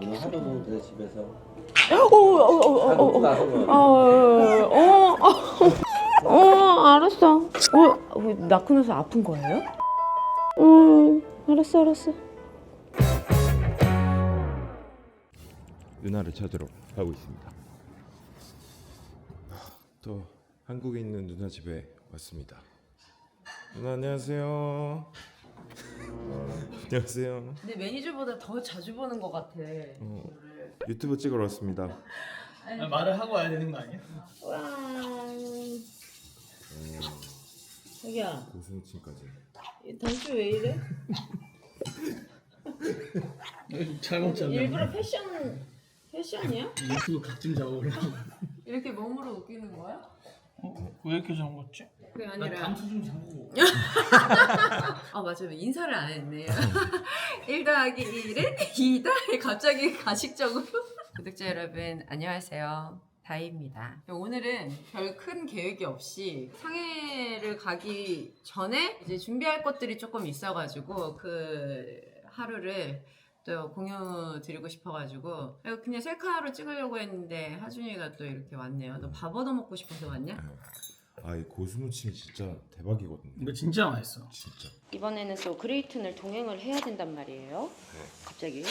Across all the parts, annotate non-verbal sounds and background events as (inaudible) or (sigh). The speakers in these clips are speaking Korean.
오늘 하루는 그래 집에서 어, 오오 오 오오 다 먹고 나서 뭐 어, 어, 어, 어, 알았어. 어, 왜 낳고 나서 아픈 거예요? 음, 알았어, 알았어. 누나를 찾으러 가고 있습니다. 또 한국에 있는 누나 집에 왔습니다. 누나 안녕하세요. 안녕하세요. 근데 매니저보다 더 자주 보는 것 같아. 어, 유튜브 찍으러 왔습니다. 아, 말을 하고 와야 되는 거 아니야? 와. 자기야, 고수무침까지. 단추 왜 이래? 잘못 잡네. 일부러 패션 패션이야? 유튜브 각좀 잡아보려고. 이렇게 몸으로 웃기는 거야? 어? 왜 이렇게 잡았지? 그게 나 아니라. 단추 좀 잡고. (laughs) 아 맞아요. 인사를 안 했네요 1 (laughs) 더하기 1은 2다 갑자기 가식적으로. (laughs) 구독자 여러분 안녕하세요. 다희입니다. 오늘은 별 큰 계획이 없이 상해를 가기 전에 이제 준비할 것들이 조금 있어가지고 그 하루를 또 공유 드리고 싶어가지고. 그냥 셀카로 찍으려고 했는데 하준이가 또 이렇게 왔네요. 너 밥 얻어 먹고 싶어서 왔냐? 아이 고수무침이 진짜 대박이거든요. 이거 진짜 맛있어. 진짜. 이번에는 또 그레이튼을 동행을 해야 된단 말이에요. 갑자기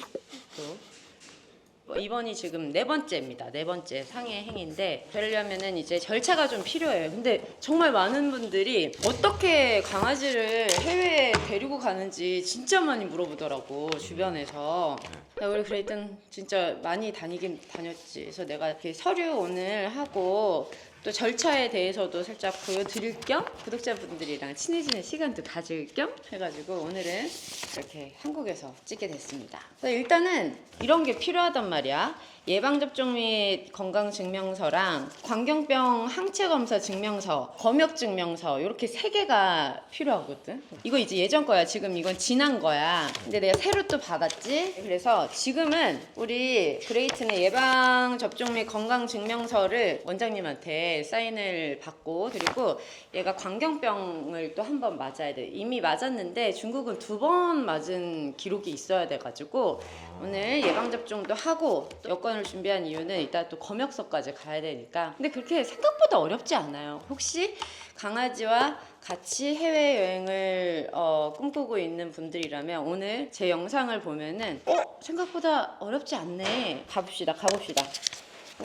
또뭐 이번이 지금 네 번째입니다. 네 번째 상해 행인데 되려면은 이제 절차가 좀 필요해요. 근데 정말 많은 분들이 어떻게 강아지를 해외에 데리고 가는지 진짜 많이 물어보더라고 주변에서. 야, 우리 그레이튼 진짜 많이 다니긴 다녔지. 그래서 내가 이렇게 서류 오늘 하고 또 절차에 대해서도 살짝 보여드릴 겸 구독자분들이랑 친해지는 시간도 가질 겸 해가지고 오늘은 이렇게 한국에서 찍게 됐습니다. 일단은 이런 게 필요하단 말이야. 예방접종 및 건강증명서랑 광견병 항체검사 증명서, 검역증명서 이렇게 세 개가 필요하거든. 이거 이제 예전 거야. 지금 이건 지난 거야. 근데 내가 새로 또 받았지. 그래서 지금은 우리 그레이튼의 예방접종 및 건강증명서를 원장님한테 사인을 받고 그리고 얘가 광견병을 또 한 번 맞아야 돼. 이미 맞았는데 중국은 두 번 맞은 기록이 있어야 돼가지고 오늘 예방접종도 하고 또 여권을 준비한 이유는 이따 또 검역서까지 가야 되니까. 근데 그렇게 생각보다 어렵지 않아요. 혹시 강아지와 같이 해외여행을 어, 꿈꾸고 있는 분들이라면 오늘 제 영상을 보면은 어? 생각보다 어렵지 않네. 가봅시다 가봅시다.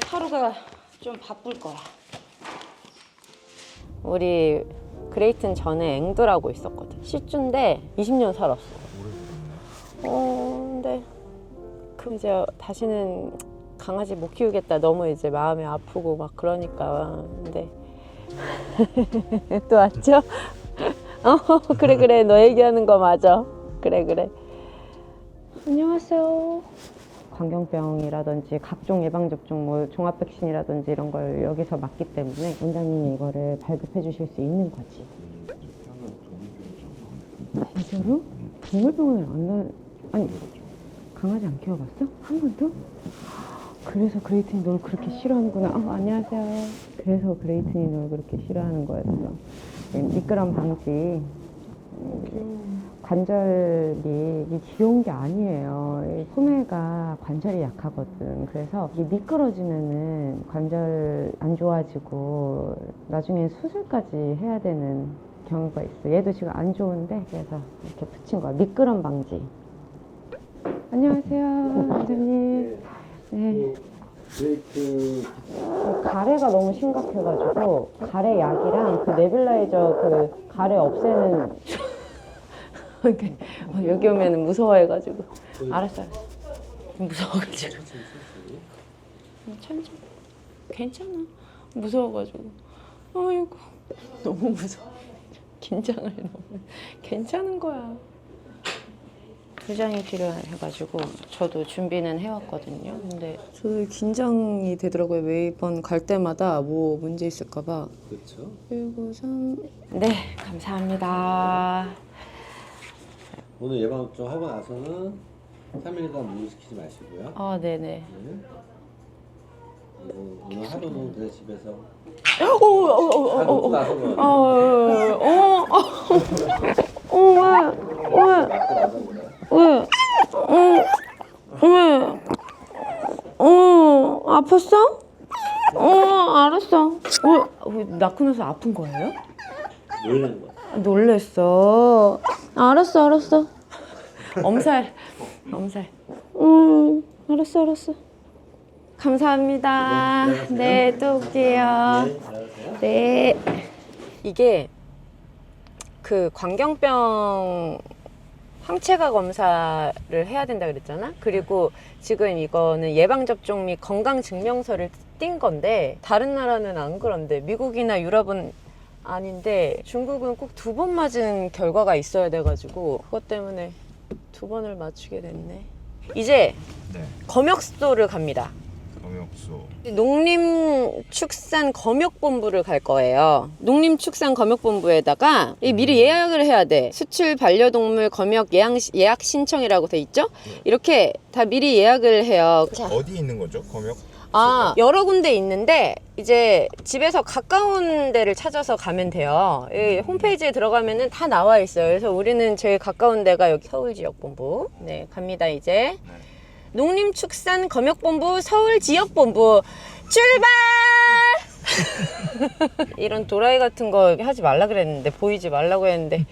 하루가 좀 바쁠 거야. 우리 그레이튼 전에 앵두라고 있었거든. 시주인데 20년 살았어. 어 근데 그 이제 다시는 강아지 못 키우겠다. 너무 이제 마음이 아프고 막 그러니까. 근데 (laughs) 또 왔죠? (laughs) 어 그래 그래 너 얘기하는 거 맞아. 그래 그래. 안녕하세요. 광견병이라든지 각종 예방 접종 뭐 종합 백신이라든지 이런 걸 여기서 맞기 때문에 원장님이 이거를 발급해 주실 수 있는 거지. 진짜로? 동물병원을 안 나... 아니 강아지 안 키워봤어? 한 번도? 그래서 그레이튼이 널 그렇게 싫어하는구나. 아, 안녕하세요. 그래서 그레이튼이 널 그렇게 싫어하는 거였어. 네, 미끄럼 방지. 음, 관절이 이게 귀여운 게 아니에요. 이 소매가 관절이 약하거든. 그래서 이게 미끄러지면은 관절 안 좋아지고 나중에 수술까지 해야 되는 경우가 있어. 얘도 지금 안 좋은데 그래서 이렇게 붙인 거야. 미끄럼 방지. 안녕하세요, 원장님. 네. 브레이크 가래가 너무 심각해가지고 가래 약이랑 그 네빌라이저 그 가래 없애는 (laughs) 이렇게 막 여기 오면 무서워해가지고. 알았어 알았어 무서워가지고. 음, 천천히 괜찮아. 무서워가지고. 아이고 너무 무서워. 긴장을 너무. 괜찮은 거야 두 장이 필요해가지고 저도 준비는 해왔거든요. 근데 저도 긴장이 되더라고요. 매번 갈 때마다 뭐 문제 있을까봐. 그렇죠. 193. 네, 감사합니다. 오늘 예방접종 하고 나서는 3일간 무리시키지 마시고요. 아, 네네. 네. 그리고 오늘 하루는 그래 집에서 오, 오, 오, 오, 다 오, 먹고 오. 나서 뭐 어, 어, 어, 어, 왜, 왜, 먹고 나서 그래. 왜, 어, 왜, 아팠어? 어, 알았어. 어, 왜 낳고 나서 아픈 거예요? 놀란 거야. 놀랬어. 알았어, 알았어. 엄살, 엄살. 음, 알았어, 알았어. 감사합니다. 네. 네, 또 올게요. 네. 네. 이게 그 광경병 항체가 검사를 해야 된다 그랬잖아. 그리고 지금 이거는 예방 접종 및 건강 증명서를 띈 건데 다른 나라는 안 그런데 미국이나 유럽은 아닌데 중국은 꼭 두 번 맞은 결과가 있어야 돼가지고 그것 때문에 두 번을 맞추게 됐네. 이제 네. 검역소를 갑니다. 검역소. 농림축산검역본부를 갈 거예요. 농림축산검역본부에다가 이 미리 예약을 해야 돼. 수출 반려동물 검역 예약, 예약 신청이라고 돼 있죠? 이렇게 다 미리 예약을 해요. 자, 어디 있는 거죠? 검역? 아, 여러 군데 있는데 이제 집에서 가까운 데를 찾아서 가면 돼요. 이 홈페이지에 들어가면은 다 나와 있어요. 그래서 우리는 제일 가까운 데가 여기 서울지역본부. 네, 갑니다 이제. 농림축산검역본부 서울지역본부 출발! (laughs) 이런 도라이 같은 거 하지 말라 그랬는데 보이지 말라고 했는데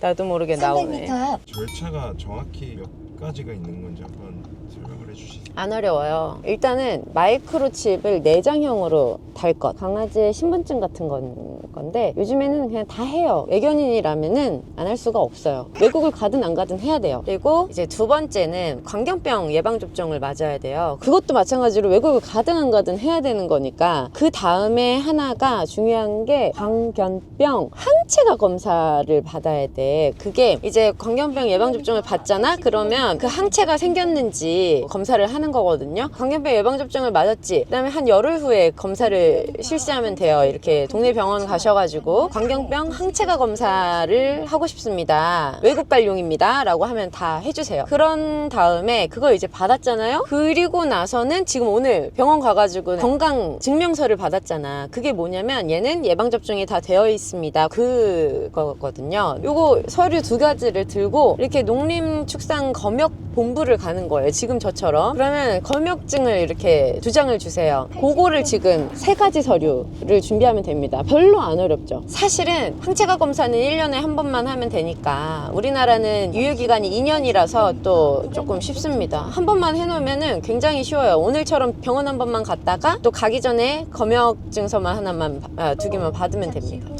나도 모르게 나오네. 300m 앞 절차가 정확히 몇 가지가 있는 건지 한번 설명을 해주시죠. 안 어려워요. 일단은 마이크로칩을 내장형으로 달 것. 강아지의 신분증 같은 건, 건데 요즘에는 그냥 다 해요. 애견인이라면은 안 할 수가 없어요. 외국을 가든 안 가든 해야 돼요. 그리고 이제 두 번째는 광견병 예방 접종을 맞아야 돼요. 그것도 마찬가지로 외국을 가든 안 가든 해야 되는 거니까 그 다음에 하나가 중요한 게 광견병 항체가 검사를 받아야 돼. 그게 이제 광견병 예방 접종을 받잖아. 그러면 그 항체가 생겼는지 검사를 하는 거거든요. 광견병 예방 접종을 맞았지. 그 다음에 한 열흘 후에 검사를 실시하면 돼요. 이렇게 동네 병원 가셔 가지고 광견병 항체가 검사를 하고 싶습니다. 외국 발용입니다 라고 하면 다 해주세요. 그런 다음에 그걸 이제 받았잖아요. 그리고 나서는 지금 오늘 병원 가가지고 건강 증명서를 받았잖아. 그게 뭐냐면 얘는 예방 접종이 다 되어 있습니다. 그거거든요. 요거 서류 두 가지를 들고 이렇게 농림축산 검역 본부를 가는 거예요. 지금 저처럼. 그러면 검역증을 이렇게 두 장을 주세요. 그거를 지금 세 가지 서류를 준비하면 됩니다. 별로 안 어렵죠. 사실은 항체가 검사는 1년에 한 번만 하면 되니까 우리나라는 유효기간이 2년이라서 또 조금 쉽습니다. 한 번만 해놓으면 굉장히 쉬워요. 오늘처럼 병원 한 번만 갔다가 또 가기 전에 검역증서만 하나만 아, 두 개만 받으면 됩니다.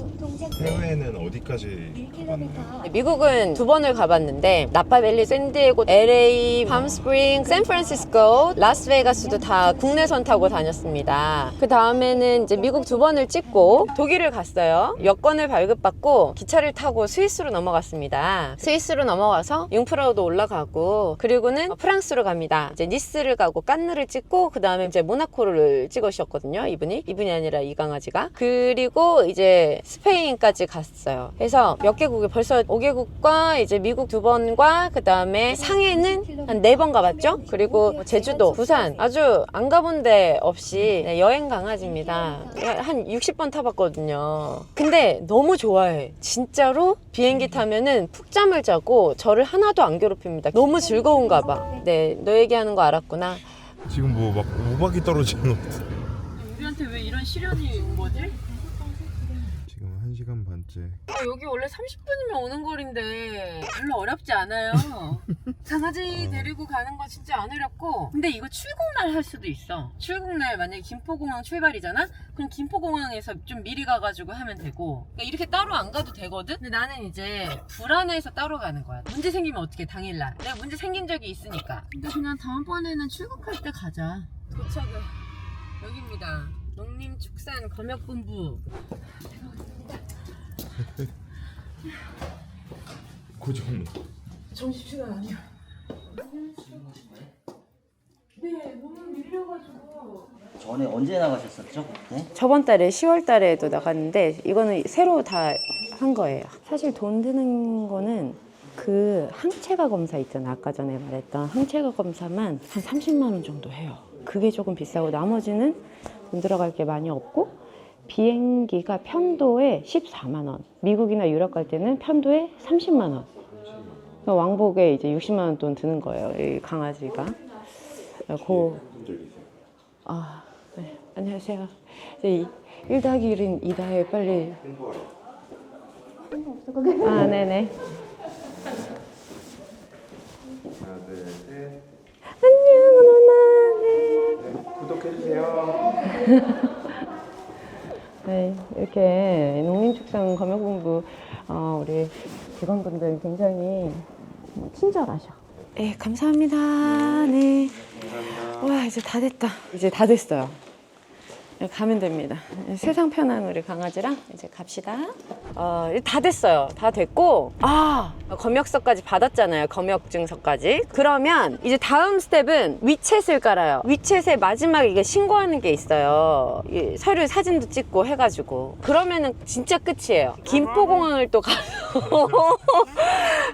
해외에는 어디까지 가봤나요? 미국은 두 번을 가봤는데 나파밸리, 샌디에고, LA, 팜스프링, 샌프란시스코, 라스베가스도 다 국내선 타고 다녔습니다. 그 다음에는 이제 미국 두 번을 찍고 독일을 갔어요. 여권을 발급받고 기차를 타고 스위스로 넘어갔습니다. 스위스로 넘어가서 융프라우도 올라가고 그리고는 프랑스로 갑니다. 이제 니스를 가고 깐느를 찍고 그 다음에 이제 모나코를 찍으셨거든요. 이분이 이분이 아니라 이 강아지가 그리고 이제 스페인까지 갔어요. 그래서 몇 개국에 벌써 5개국과 이제 미국 두 번과 그 다음에 상해는 한 네 번 가봤죠. 그리고 뭐 제주도, 부산 아주 안 가본 데 없이 네, 여행 강아지입니다. 한 60번 타봤거든요. 근데 너무 좋아해. 진짜로 비행기 타면은 푹 잠을 자고 저를 하나도 안 괴롭힙니다. 너무 즐거운가 봐. 네, 너 얘기하는 거 알았구나. 지금 뭐막 우박이 떨어지는 것 같아. 우리한테 왜 이런 시련이 1시간 반째. 아, 여기 원래 30분이면 오는 거리인데 별로 어렵지 않아요. (laughs) 강아지 데리고 가는 거 진짜 안 어렵고 근데 이거 출국날 할 수도 있어. 출국날 만약에 김포공항 출발이잖아? 그럼 김포공항에서 좀 미리 가가지고 하면 되고 그러니까 이렇게 따로 안 가도 되거든? 근데 나는 이제 불안해서 따로 가는 거야. 문제 생기면 어떻게 당일날. 내가 문제 생긴 적이 있으니까. 근데 그냥 다음번에는 출국할 때 가자. 도착을 여기입니다. 농림축산 검역본부. (laughs) 고정. 점심시간 아니야. 네, 너무 밀려가지고. 전에 언제 나가셨었죠? 네? 저번 달에 10월 달에도 나갔는데 이거는 새로 다 한 거예요. 사실 돈 드는 거는 그 항체가 검사 있잖아. 아까 전에 말했던 항체가 검사만 한 30만 원 정도 해요. 그게 조금 비싸고 나머지는 돈 들어갈 게 많이 없고 비행기가 편도에 14만 원. 미국이나 유럽 갈 때는 편도에 30만 원. 왕복에 이제 60만 원 돈 드는 거예요. 이 강아지가. 그 아, 네. 안녕하세요. 네, 1 더하기 1은 2 더해 빨리. 아, 네네. 하나 둘 셋 안녕, 누나. 네. 구독해주세요 (laughs) 네, 이렇게 농림축산 검역본부 어, 우리 직원분들 굉장히 친절하셔. 네, 감사합니다. 네. 와, 이제 다 됐다. 이제 다 됐어요. 네, 가면 됩니다. 세상 편한 우리 강아지랑 이제 갑시다. 어, 다 됐어요. 다 됐고, 아, 검역서까지 받았잖아요. 검역증서까지. 그러면 이제 다음 스텝은 위챗을 깔아요. 위챗에 마지막에 이게 신고하는 게 있어요. 이 서류 사진도 찍고 해가지고. 그러면은 진짜 끝이에요. 김포공항을 또 가서, (laughs)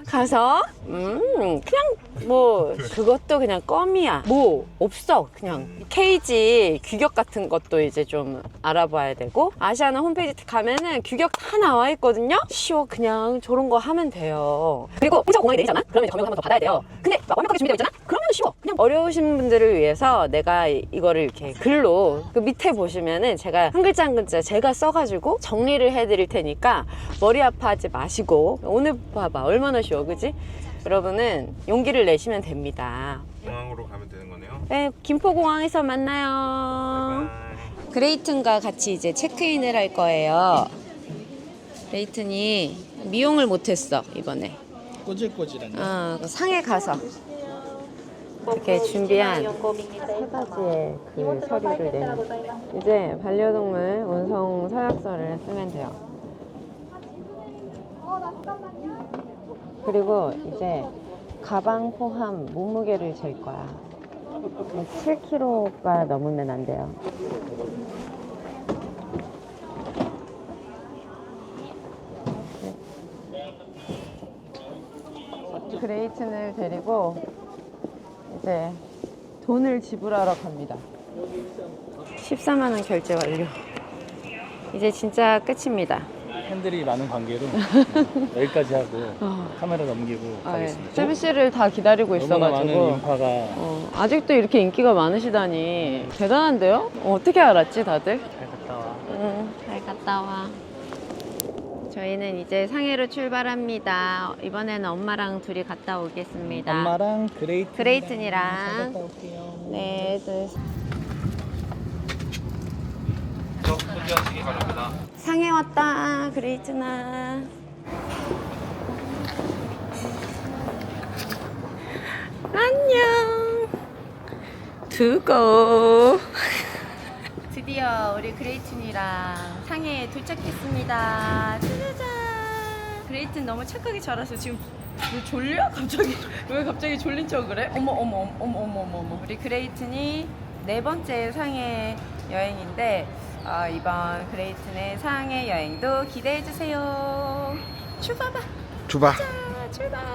가서, 음, 그냥 뭐, 그것도 그냥 껌이야. 뭐, 없어. 그냥 케이지 규격 같은 것도 이제 좀 알아봐야 되고, 아시아나 홈페이지 가면은 규격 다 나와 있거든요? 쉬워. 그냥 저런 거 하면 돼요. 그리고 홍차 공항에 내리잖아? 그러면 이제 검역 한번 더 받아야 돼요. 근데 막 완벽하게 준비되어 있잖아? 쉬워. 그냥 어려우신 분들을 위해서 내가 이- 이거를 이렇게 글로 그 밑에 보시면은 제가 한 글자 한 글자 제가 써가지고 정리를 해드릴 테니까 머리 아파하지 마시고 오늘 봐봐 얼마나 쉬워 그지? 여러분은 용기를 내시면 됩니다. 공항으로 가면 되는 거네요 네, 김포공항에서 만나요. 그레이튼과 같이 이제 체크인을 할 거예요. 그레이튼이 미용을 못했어 이번에. 꼬질꼬질한. 어, 그 상해 가서 이렇게 준비한 세 가지의 그 서류를 내는 이제 반려동물 운송 서약서를 쓰면 돼요. 그리고 이제 가방 포함 몸무게를 잴 거야. 7kg가 넘으면 안 돼요. 그레이튼을 데리고 이제 돈을 지불하러 갑니다. 14만 원 결제 완료. 이제 진짜 끝입니다. 팬들이 많은 관계로 (laughs) 여기까지 하고 카메라 넘기고 아, 예. 가겠습니다. 서비스를 다 기다리고 너무나 많은 있어가지고 인파가 어, 아직도 이렇게 인기가 많으시다니 대단한데요? 어, 떻게 알았지 다들? 잘 갔다 와. 응, 잘 갔다 와. 저희는 이제 상해로 출발합니다. 이번에는 엄마랑 둘이 갔다 오겠습니다. 엄마랑 그레이튼 그레이튼이랑. 잘 갔다 올게요. 네, 그 소지하시기 바랍니다 상해 왔다, 그레이트나. 안녕. 두고. 드디어 우리 그레이튼이랑 상해에 도착했습니다. 짜자잔. 그레이튼 너무 착하게 자라서 지금 왜 졸려? (laughs) 갑자기 왜 갑자기 졸린 척 그래? 어머 어머 어머 어머 어머 어머. 우리 그레이튼이 네 번째 상해 여행인데 어, 이번 그레이튼의 상해 여행도 기대해 주세요. 주바 자, 출발.